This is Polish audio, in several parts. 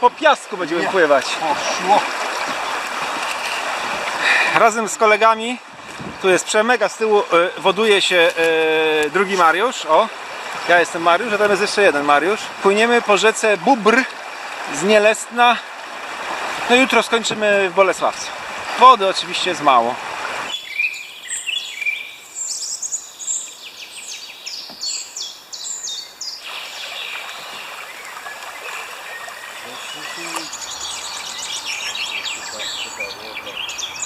po piasku będziemy pływać. Poszło. Razem z kolegami, tu jest Przemek, a z tyłu e, woduje się e, drugi Mariusz. O, ja jestem Mariusz, a tam jest jeszcze jeden Mariusz. Płyniemy po rzece Bubr z Nielestna. No jutro skończymy w Bolesławcu. Wody oczywiście jest mało. Вот сухой. Вот сюда, сюда, вот, да.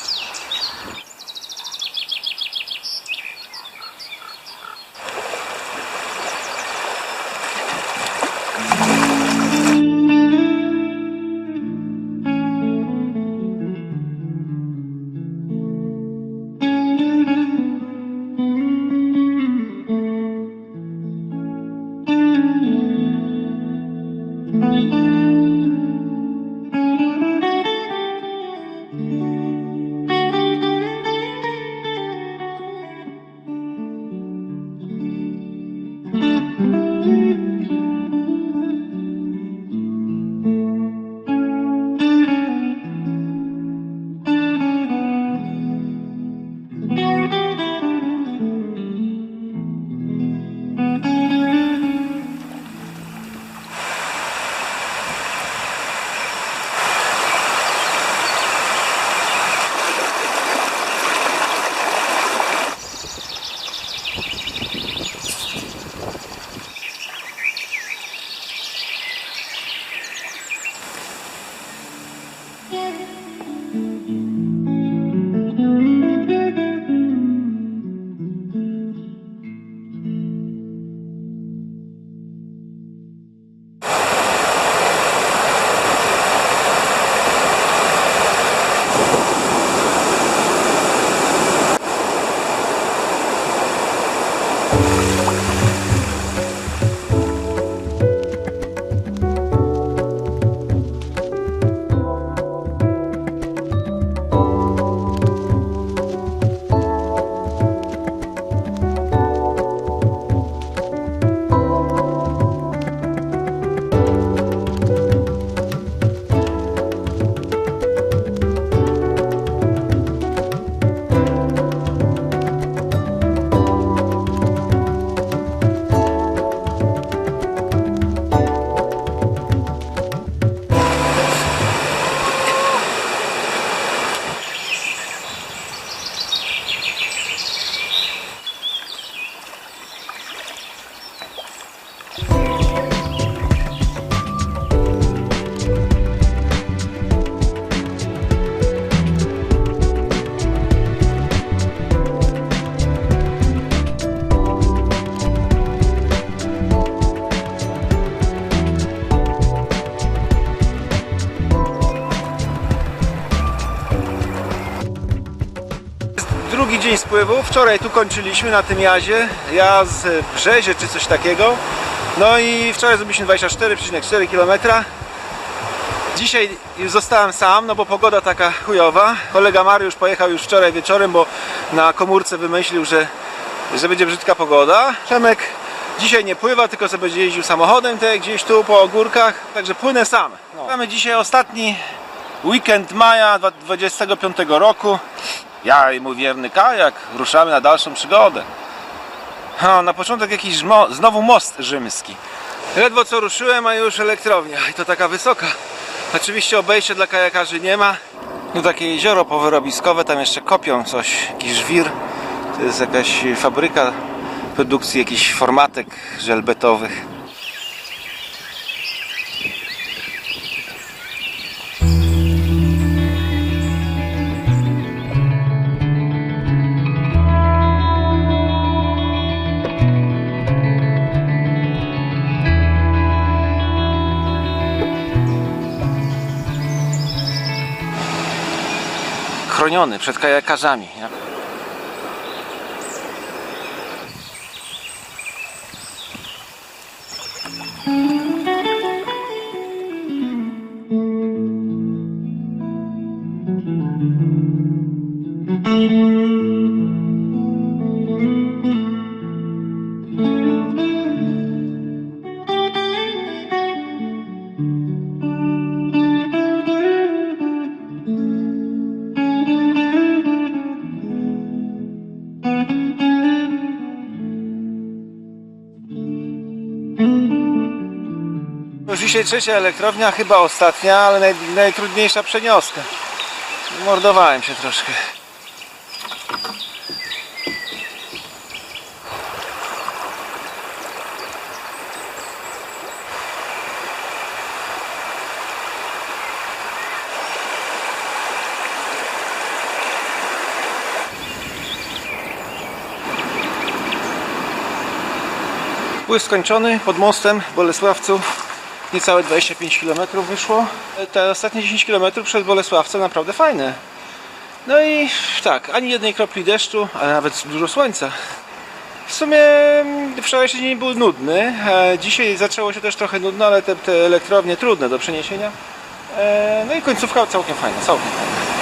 Drugi dzień spływu. Wczoraj tu kończyliśmy na tym jazie. Ja z Brzezie czy coś takiego. No i wczoraj zrobiliśmy 24,4 km. Dzisiaj już zostałem sam, no bo pogoda taka chujowa. Kolega Mariusz pojechał już wczoraj wieczorem, bo na komórce wymyślił, że, że będzie brzydka pogoda. Przemek dzisiaj nie pływa, tylko sobie będzie jeździł samochodem tutaj gdzieś tu po ogórkach. Także płynę sam. No. Mamy dzisiaj ostatni weekend maja 25 roku. Ja i mój wierny kajak ruszamy na dalszą przygodę. Na początek jakiś mo- znowu most rzymski. Ledwo co ruszyłem, a już elektrownia. I to taka wysoka. Oczywiście obejście dla kajakarzy nie ma. Tu takie jezioro powyrobiskowe, tam jeszcze kopią coś, jakiś żwir. To jest jakaś fabryka produkcji jakichś formatek żelbetowych. chroniony przed kajakarzami. Już dzisiaj trzecia elektrownia, chyba ostatnia, ale naj, najtrudniejsza przenioska. Mordowałem się troszkę. Pływ skończony pod mostem w Bolesławcu. Niecałe 25 km wyszło. Te ostatnie 10 km przed Bolesławcem naprawdę fajne. No i tak, ani jednej kropli deszczu, a nawet dużo słońca. W sumie mm, wczorajszy dzień był nudny. e, Dzisiaj zaczęło się też trochę nudno, ale te, te elektrownie trudne do przeniesienia. E, No i końcówka całkiem fajna, całkiem fajna.